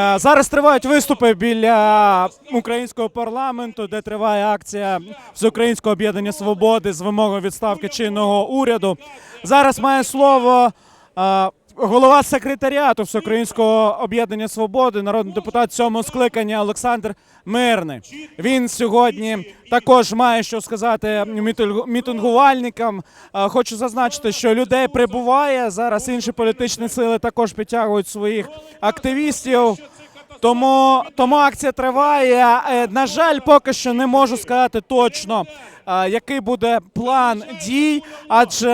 Е, Зараз тривають виступи біля українського парламенту, де триває акція Всеукраїнського об'єднання свободи з вимогою відставки чинного уряду. Зараз має слово е, голова секретаріату Всеукраїнського об'єднання свободи, народний депутат сьомого скликання Олександр Мирний. Він сьогодні також має що сказати мітинг- мітингувальникам. Е, Хочу зазначити, що людей прибуває зараз. Інші політичні сили також підтягують своїх активістів. Тому, тому акція триває. Е, На жаль, поки що не можу сказати точно, е, який буде план дій. Адже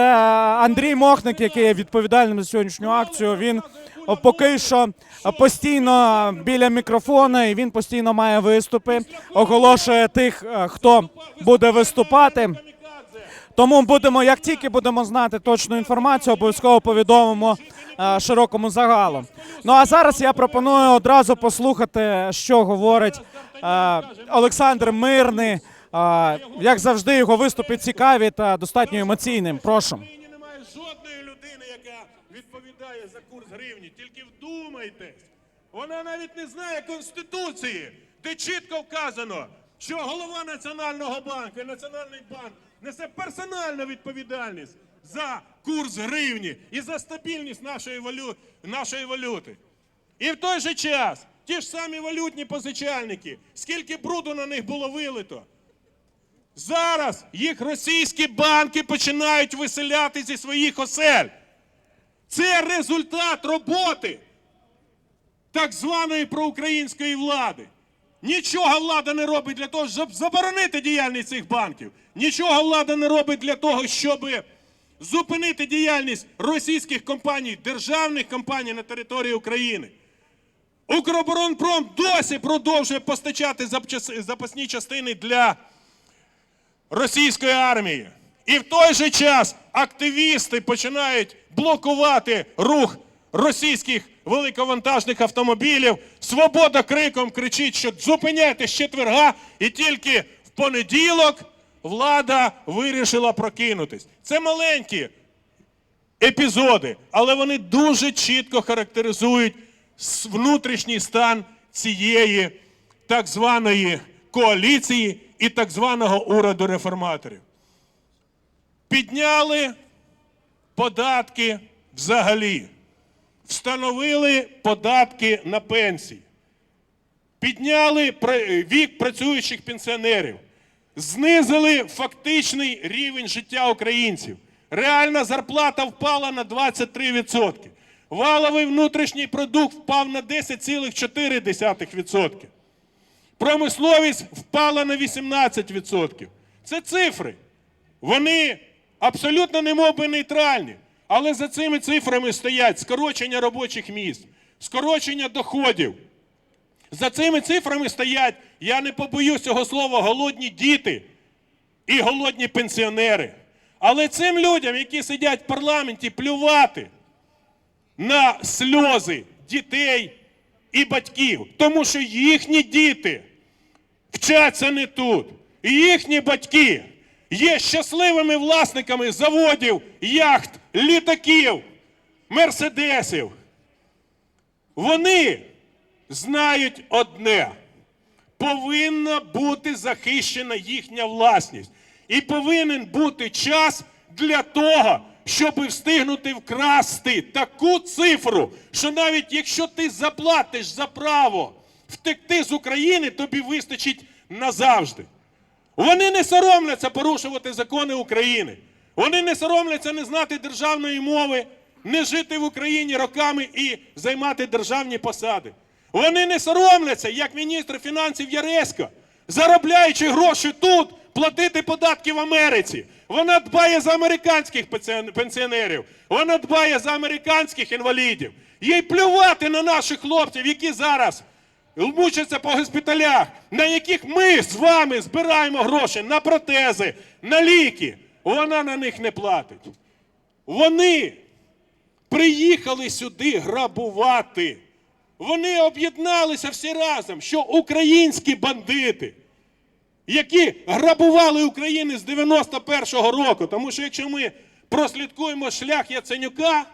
Андрій Мохник, який є відповідальним за сьогоднішню акцію, він поки що постійно біля мікрофона і він постійно має виступи, оголошує тих, е, хто буде виступати. Тому будемо, як тільки будемо знати точну інформацію, обов'язково повідомимо е, широкому загалу. Ну а зараз я пропоную одразу послухати, що говорить е, Олександр Мирний. Е, як завжди, його виступи цікаві та достатньо емоційним. Прошу. Немає жодної людини, яка відповідає за курс гривні. Тільки вдумайтесь. Вона навіть не знає Конституції, де чітко вказано, що голова Національного банку і Національний банк несе персональну відповідальність за курс гривні і за стабільність нашої, валю... нашої валюти. І в той же час ті ж самі валютні позичальники, скільки бруду на них було вилито, Зараз їх російські банки починають виселяти зі своїх осель. Це результат роботи так званої проукраїнської влади. Нічого влада не робить для того, щоб заборонити діяльність цих банків. Нічого влада не робить для того, щоб зупинити діяльність російських компаній, державних компаній на території України. Укроборонпром досі продовжує постачати запасні частини для російської армії. І в той же час активісти починають блокувати рух російських великовантажних автомобілів. Свобода криком кричить, що зупиняйте з четверга, і тільки в понеділок влада вирішила прокинутись. Це маленькі епізоди, але вони дуже чітко характеризують внутрішній стан цієї так званої коаліції і так званого уряду реформаторів. Підняли податки взагалі, встановили податки на пенсії, підняли вік працюючих пенсіонерів, знизили фактичний рівень життя українців. Реальна зарплата впала на 23%. Валовий внутрішній продукт впав на 10,4%. Промисловість впала на 18%. Це цифри. Вони абсолютно немов би нейтральні. Але за цими цифрами стоять скорочення робочих місць, скорочення доходів. За цими цифрами стоять, я не побоюсь цього слова, голодні діти і голодні пенсіонери. Але цим людям, які сидять в парламенті, плювати на сльози дітей і батьків, тому що їхні діти вчаться не тут. І їхні батьки є щасливими власниками заводів, яхт, літаків, мерседесів. Вони знають одне: повинна бути захищена їхня власність. І повинен бути час для того, щоб встигнути вкрасти таку цифру, що навіть якщо ти заплатиш за право втекти з України, тобі вистачить назавжди. Вони не соромляться порушувати закони України. Вони не соромляться не знати державної мови, не жити в Україні роками і займати державні посади. Вони не соромляться, як міністр фінансів Яресько, заробляючи гроші тут, платити податки в Америці. Вона дбає за американських пенсіонерів, вона дбає за американських інвалідів. Їй плювати на наших хлопців, які зараз мучаться по госпіталях, на яких ми з вами збираємо гроші на протези, на ліки. Вона на них не платить. Вони приїхали сюди грабувати. Вони об'єдналися всі разом, що українські бандити, які грабували Україну з 91-го року. Тому що якщо ми прослідкуємо шлях Яценюка,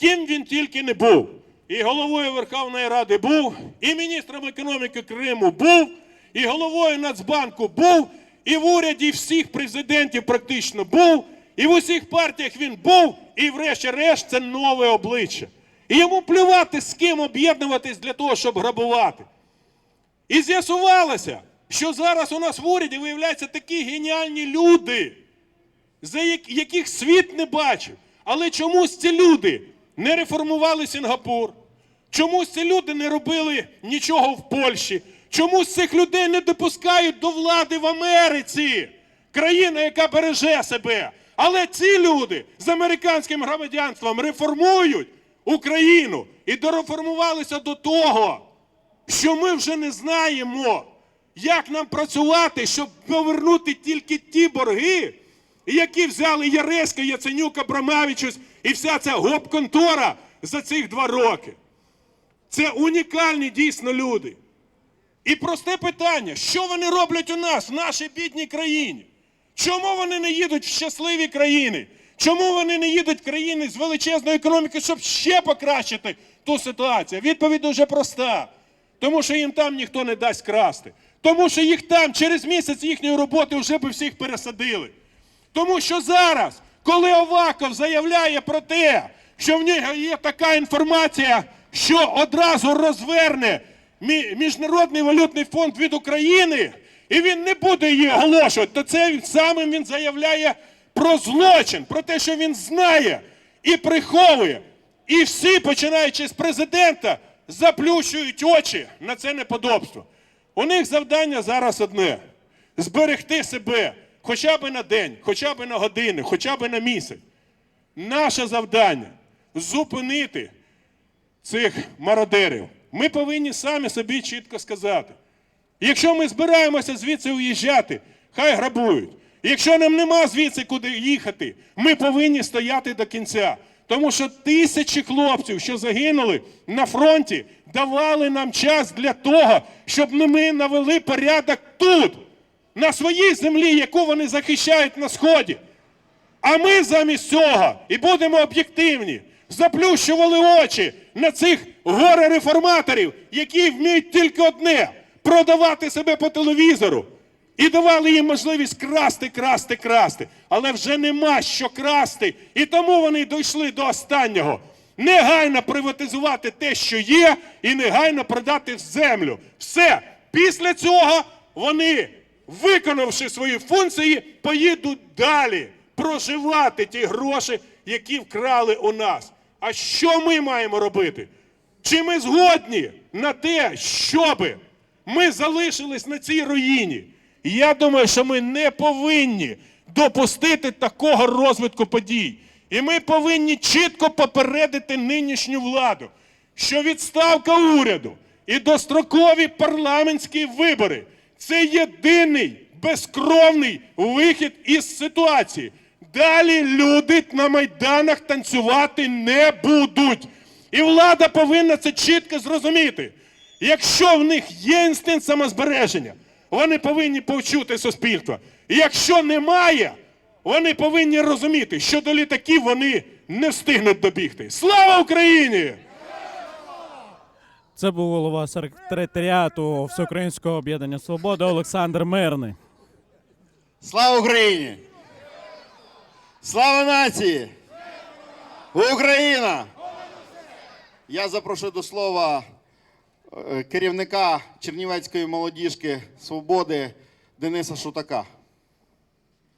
ким він тільки не був. і головою Верховної Ради був, і міністром економіки Криму був, і головою Нацбанку був, і в уряді всіх президентів практично був, і в усіх партіях він був, і врешті-решт це нове обличчя. І йому плювати з ким об'єднуватись для того, щоб грабувати. І з'ясувалося, що зараз у нас в уряді виявляються такі геніальні люди, за яких світ не бачив. Але чомусь ці люди не реформували Сінгапур, чомусь ці люди не робили нічого в Польщі, чомусь цих людей не допускають до влади в Америці, країна, яка береже себе. Але ці люди з американським громадянством реформують Україну і дореформувалися до того, що ми вже не знаємо, як нам працювати, щоб повернути тільки ті борги, які взяли Яресько, Яценюк, Абрамавичус і вся ця гоп-контора за цих два роки. Це унікальні дійсно люди. І просте питання: що вони роблять у нас, в нашій бідній країні? Чому вони не їдуть в щасливі країни? Чому вони не їдуть в країни з величезною економікою, щоб ще покращити ту ситуацію? Відповідь дуже проста. Тому що їм там ніхто не дасть красти. Тому що їх там через місяць їхньої роботи вже би всіх пересадили. Тому що зараз, коли Оваков заявляє про те, що в нього є така інформація, що одразу розверне Міжнародний валютний фонд від України, і він не буде її оголошувати, то це самим він заявляє про злочин, про те, що він знає і приховує. І всі, починаючи з президента, заплющують очі на це неподобство. У них завдання зараз одне зберегти себе хоча б на день, хоча б на годину, хоча б на місяць. Наше завдання зупинити цих мародерів. Ми повинні самі собі чітко сказати. Якщо ми збираємося звідси уїжджати, хай грабують. Якщо нам нема звідси куди їхати, ми повинні стояти до кінця. Тому що тисячі хлопців, що загинули на фронті, давали нам час для того, щоб ми навели порядок тут, на своїй землі, яку вони захищають на сході. А ми замість цього, і будемо об'єктивні, заплющували очі на цих горе-реформаторів, які вміють тільки одне продавати себе по телевізору. І давали їм можливість красти, красти, красти. Але вже нема що красти. І тому вони дійшли до останнього. Негайно приватизувати те, що є, і негайно продати землю. Все. Після цього вони, виконавши свої функції, поїдуть далі проживати ті гроші, які вкрали у нас. А що ми маємо робити? Чи ми згодні на те, щоби ми залишились на цій руїні? Я думаю, що ми не повинні допустити такого розвитку подій. І ми повинні чітко попередити нинішню владу, що відставка уряду і дострокові парламентські вибори це єдиний безкровний вихід із ситуації. Далі люди на майданах танцювати не будуть. І влада повинна це чітко зрозуміти. Якщо в них є інстинкт самозбереження, вони повинні почути суспільство. І якщо немає, вони повинні розуміти, що до літаків вони не встигнуть добігти. Слава Україні! Це був голова секретаріату Всеукраїнського об'єднання Свобода Олександр Мирний. Слава Україні! Слава нації! Україна! Я запрошую до слова е, керівника Чернівецької молодіжки Свободи Дениса Шутака.